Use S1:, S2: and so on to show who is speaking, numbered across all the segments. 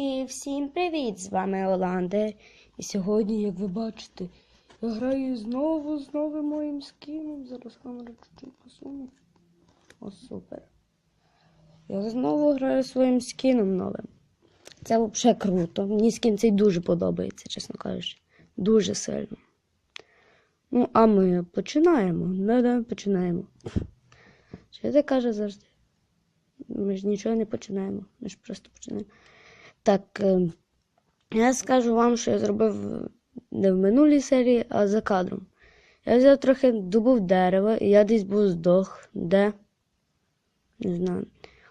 S1: І всім привіт! З вами Оландер. І сьогодні, як ви бачите, я граю знову з новим моїм скіном. Зараз камеру чуть-чуть посуну. О, супер. Я знову граю своїм скіном новим. Це взагалі круто. Мені скін цей дуже подобається, чесно кажучи. Дуже сильно. Ну, а ми починаємо. Да-да, починаємо. Що ти каже завжди? Ми ж нічого не починаємо. Ми ж просто починаємо. Так, е, я скажу вам, що я зробив не в минулій серії, а за кадром. Я взяв трохи добув дерева, і я десь був здох. Де? Не знаю.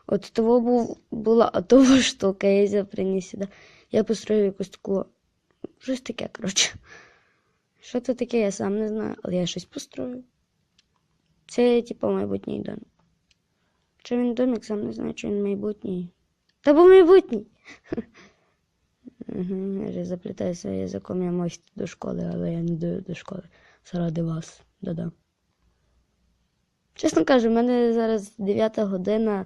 S1: От того був, була атова штука, я її приніс сюди. Я построїв якусь таку. Щось таке, коротше. Що це таке, я сам не знаю, але я щось построю. Це, типу, майбутній дом. Чи він домик, сам не знаю, чи він майбутній. Та був майбутній. Я заплітаю своїм язиком, я йти до школи, але я не йду до школи. Заради вас. Да-да. Чесно кажу, в мене зараз 9 година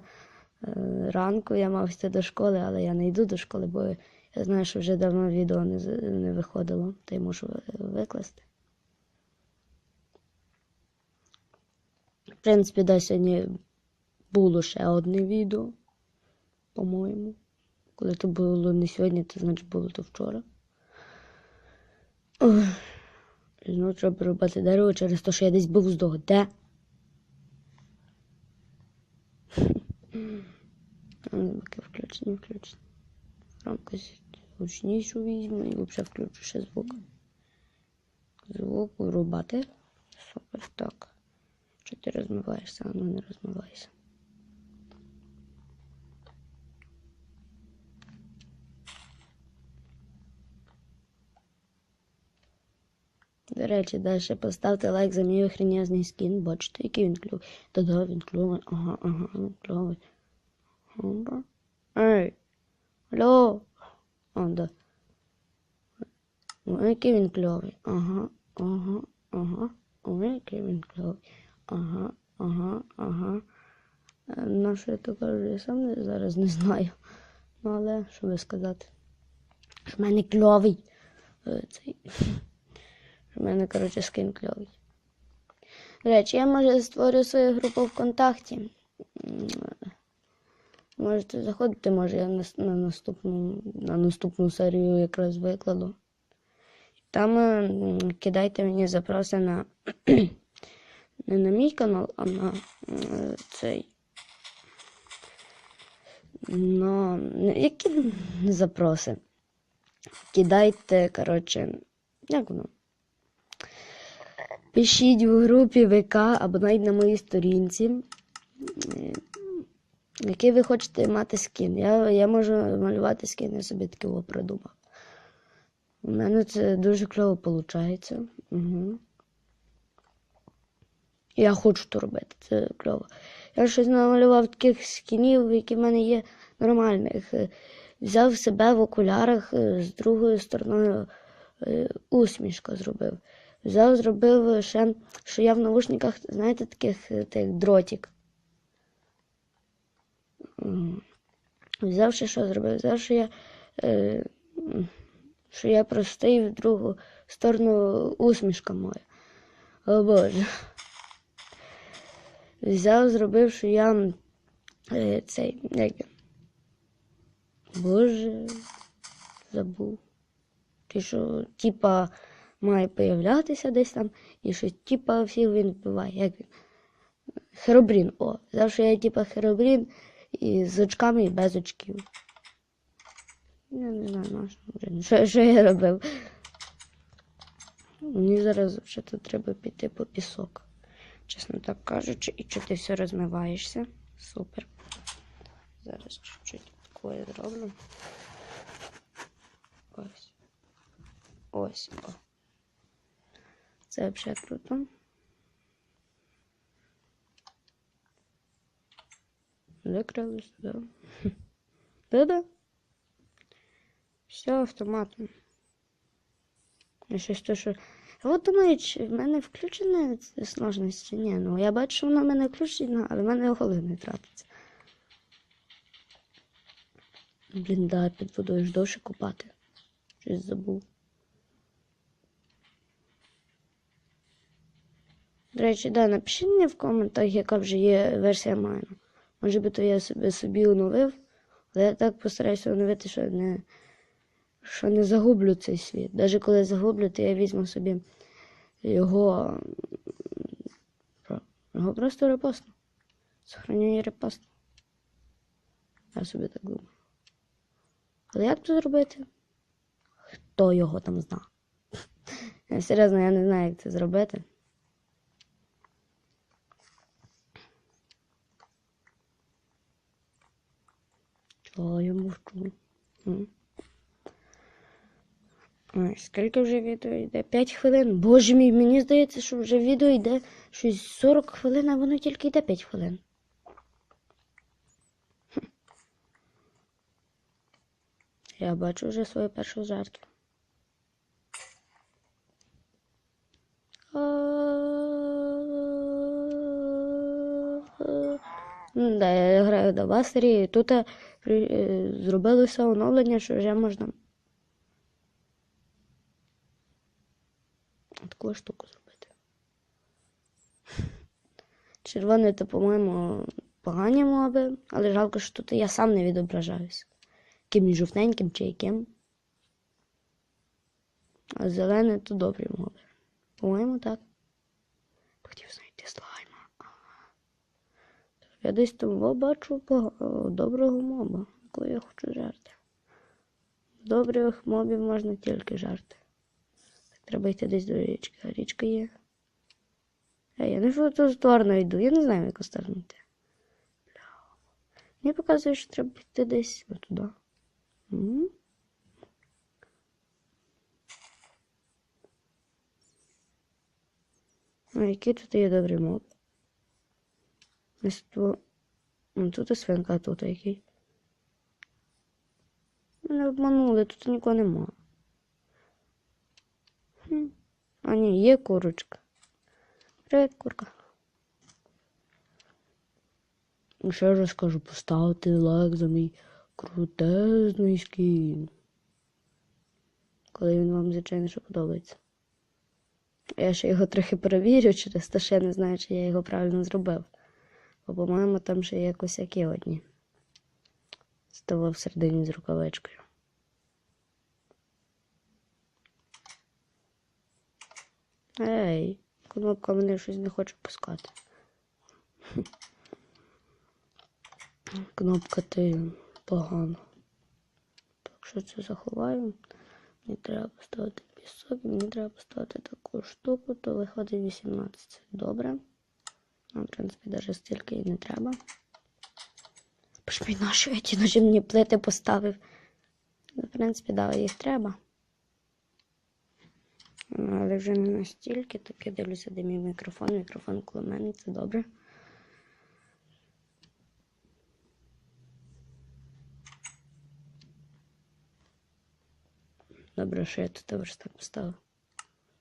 S1: е, ранку, я мав йти до школи, але я не йду до школи, бо я знаю, що вже давно відео не, не виходило, та й мушу викласти. В принципі, да, сьогодні було ще одне відео, по-моєму. Коли то було не сьогодні, то значить було то вчора. Ох. Знову треба рубати дерево через те, що я десь був здох. Де? Поки включені, включені. Громкость гучнішу візьму і взагалі включу ще звук. Звук вирубати. Супер, так. Що ти розмиваєшся? А ну не розмивайся. До речі, далі поставте лайк за мій охренезний скін. Бачите, який він кльовий. Та-да, він кльовий. Ага, ага, він кльовий. Ага. Ей. Алло. О, да. Ой, який він кльовий. Ага, ага, ага. Ой, який він кльовий. Ага, ага, ага. Е, На що я то кажу, я сам зараз не знаю. Ну, але що би сказати? Що мене кльовий. е, Цей. У мене, коротше, скин кльовий. Речі, я може створю свою групу ВКонтакті. Можете заходити, може я на, на, наступну, на наступну серію якраз викладу. Там е, кидайте мені запроси на не на мій канал, а на е, цей. На які запроси? Кидайте, коротше, як воно? Пишіть в групі ВК або навіть на моїй сторінці, е, який ви хочете мати скін. Я, я можу малювати скін, я собі таке о придумав. У мене це дуже кльово виходить. Угу. Я хочу то робити, це кльово. Я щось намалював таких скінів, які в мене є нормальних. Е, Взяв себе в окулярах е, з другою стороною усмішка зробив. Взяв, зробив ще, що я в наушниках, знаєте, таких е, тих дротик. Взяв що зробив? Взяв, що я, е, що я простий в другу сторону усмішка моя. О Боже. Взяв, зробив, що я е, цей, як. Боже, забув. Ти що, типа, має появлятися десь там, і що, типа, всіх він вбиває. Як він? Херобрін, о. Що я типа Херобрін і з очками і без очків. Я не знаю, на що, що, що я робив. Мені зараз вже тут треба піти по пісок. Чесно так кажучи, і що ти все розмиваєшся. Супер. Зараз чуть-чуть такое зроблю. Ось. Ось. О. Це взагалі круто. Закрилось, да. Да-да. Все автоматом. Щось то, що. Я от думаю, чи в мене включена сложність чи ні. Ну, я бачу, що вона в мене включена, але в мене голови не тратиться. Блін, да, під водою ж довше купати. Щось забув. До речі, да, напишіть мені в коментах, яка вже є версія Майна. Може би то я собі, собі оновив, але я так постараюся оновити, що не, що не загублю цей світ. Навіть коли загублю, то я візьму собі його. Його просто репостну. Сохраню і репостну. Я собі так думаю. Але як це зробити? Хто його там зна? Я Серйозно, я не знаю, як це зробити. Чого я мовчу? Ой, скільки вже відео йде? 5 хвилин. Боже мій, мені здається, що вже відео йде щось 40 хвилин, а воно тільки йде 5 хвилин. Я бачу вже свою першу жертву. Да, я граю до Басері, і тут е, зробилося оновлення, що вже можна таку штуку зробити. Червоний, то, по-моєму, погані моби, але жалко, що тут я сам не відображаюся. Яким жовтеньким чи яким. А зелений то добрі моби. По-моєму, так. Хотів. Я десь там бачу доброго моба, якого я хочу жарти. Добрих мобів можна тільки жарти. Так, треба йти десь до річки. А річка є. Е, я не ту сторону йду, я не знаю, в яку сторону йти. Мені показує, що треба йти десь отуди. М. А який тут є добрий моб? Ось тут. Ну, тут і свинка, а тут який. Мене обманули, тут нікого нема. Хм. А ні, є курочка. Привіт, курка. Ще раз скажу, поставте лайк за мій крутезний скін. Коли він вам, звичайно, що подобається. Я ще його трохи перевірю через те, що я не знаю, чи я його правильно зробив. Бо, по-моєму, там ще є косяки одні. З того всередині з рукавичкою. Ей, кнопка мене щось не хоче пускати. Кнопка ти погано. Так що це заховаю. Мені треба поставити пісок, мені треба поставити таку штуку, то виходить 18. Добре. Ну, в принципі, навіть стільки і не треба. Бо мій наші я ті ножі мені плити поставив. Ну, В принципі, да, їх треба. Ну, Але вже не настільки, так я дивлюся, де мій мікрофон. Мікрофон коло мене, це добре. Добре, що я тут верстак поставив.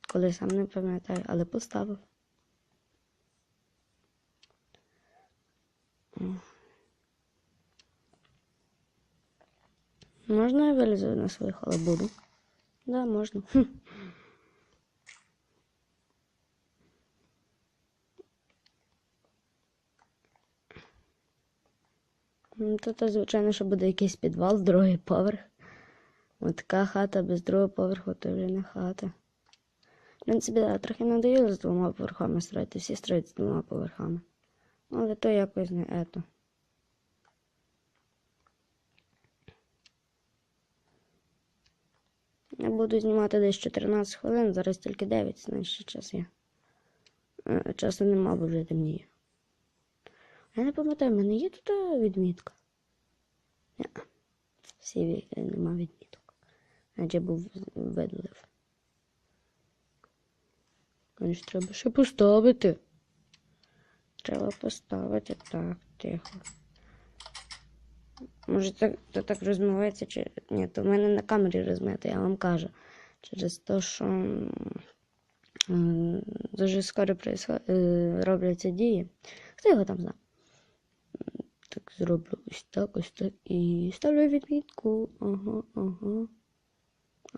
S1: Коли сам не пам'ятаю, але поставив. Можна я вилізу на свою халабуду? Да, можна. Ну, Тут, звичайно, що буде якийсь підвал, другий поверх. Ось така хата без другого поверху, то вже не хата. В принципі, да, трохи надоїло з двома поверхами строїти, всі строять з двома поверхами. Але то якось не ето. Я буду знімати десь 14 хвилин, зараз тільки 9, значить час є. Е, Часу нема, бо вже темніє. Я не пам'ятаю, в мене є тут е, відмітка. Ні. Всі ві- нема відміток. Адже був видалив. Значить, треба ще поставити. Треба поставити так, тихо. Може, так, то так розмивається, чи. Ні, то в мене на камері розмито, я вам кажу. Через те, що дуже скоро е, робляться дії. Хто його там знає? Так, зроблю ось так, ось так. І ставлю відмітку. Ага, ага.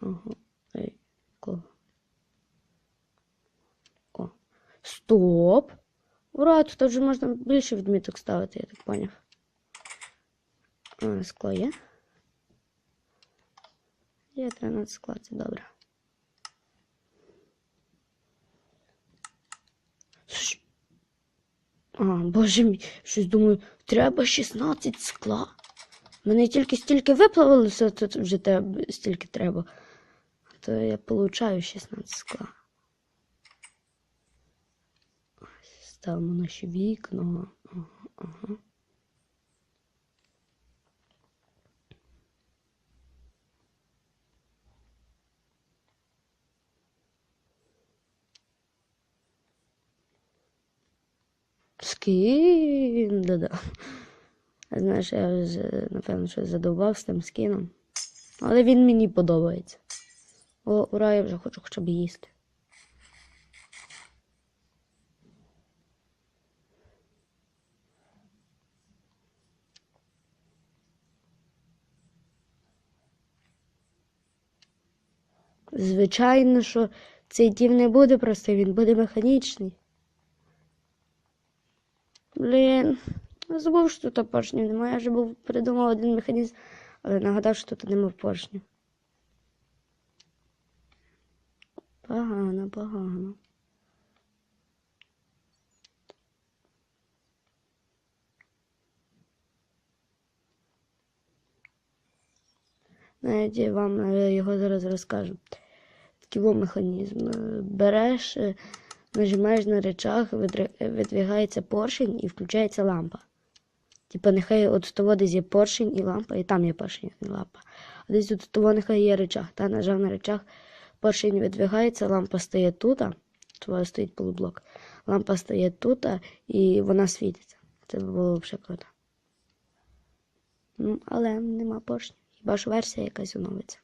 S1: Ага. Ей, кого? О. Стоп! Ура, тут вже можна більше відміток ставити, я так поняв. А, скло є? Є 13 скла, це добре. А, боже мій, щось думаю, треба 16 скла. Мене тільки стільки виплавилося, тут вже стільки треба. То я получаю 16 скла. Ось, Ставимо наші вікна. Ага, ага. Скін, да-да. Знаєш, я вже, напевно, що задовбав з тим скіном. Але він мені подобається. О, ура, я вже хочу хоча б їсти. Звичайно, що цей дім не буде простий, він буде механічний. Блін, забув, що тут поршнів немає. Я вже був придумав один механізм, але нагадав, що тут немає поршнів. Погано, погано. Навіть вам е, його зараз розкажу. Такий механізм. Е, Береш, е, нажимаєш на речах, видвигається поршень і включається лампа. Типа, нехай от того десь є поршень і лампа, і там є поршень і лампа. А десь от того нехай є речах. Та нажав на речах, поршень видвигається, лампа стає тут, твоя стоїть полублок. Лампа стає тут, і вона світиться. Це було взагалі круто. Ну, але нема поршня. Хіба ж версія якась оновиться.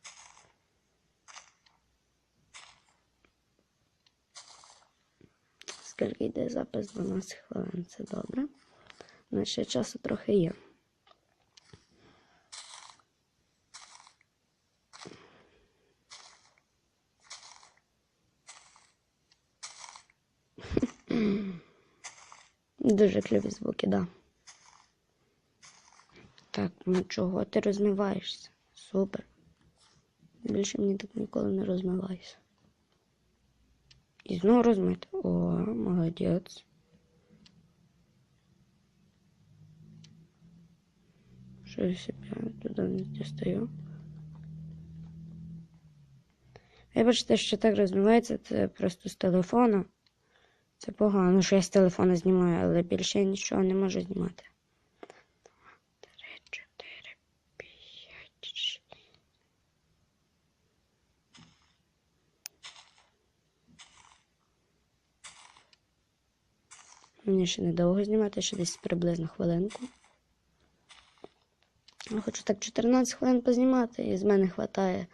S1: Скільки йде запис 12 хвилин, це добре. Ну, ще часу трохи є. Дуже кльові звуки, да. Так, ну чого ти розмиваєшся? Супер. Більше мені так ніколи не розмивайся. І знову розмити. О, молодець. Щось я туди не дістаю. Вибачте, що так розмивається, це просто з телефона. Це погано, що я з телефона знімаю, але більше я нічого не можу знімати. Мені ще недовго знімати, ще десь приблизно хвилинку. Я хочу так 14 хвилин познімати, і з мене вистачає.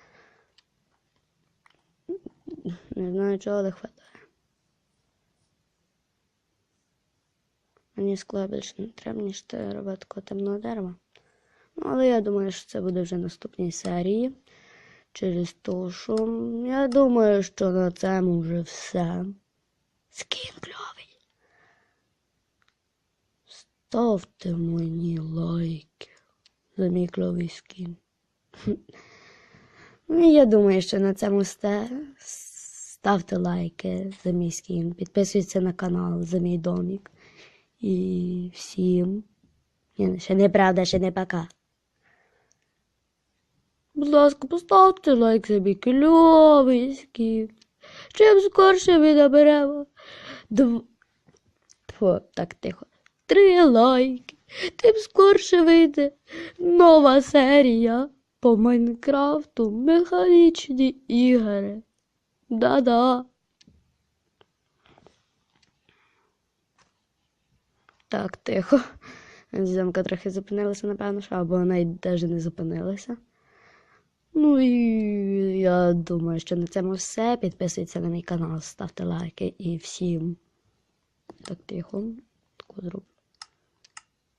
S1: Не знаю, чого, але вистачає. Мені скла більше не треба, ніж те робити темного дерева. Ну, але я думаю, що це буде вже наступній серії. Через те, що я думаю, що на цьому вже все. Скін кльовий. Ставте мені лайки за мій кльовий скін. Ну, я думаю, що на цьому все. Ставте лайки за мій скін, підписуйтесь на канал за мій домик. І всім. Ні, ще не правда, ще не пока. Будь ласка, поставте лайк за мій кльовий скін. Чим скорше ми наберемо. Дв... Фу, так тихо. Три лайки. Тим скорше вийде нова серія по Майнкрафту механічні ігри. Да-да. Так, тихо. Зйомка трохи зупинилася, напевно, що, або навіть навіть не зупинилася. Ну і я думаю, що на цьому все. Підписуйтесь на мій канал, ставте лайки і всім. Так, тихо. Таку зроблю.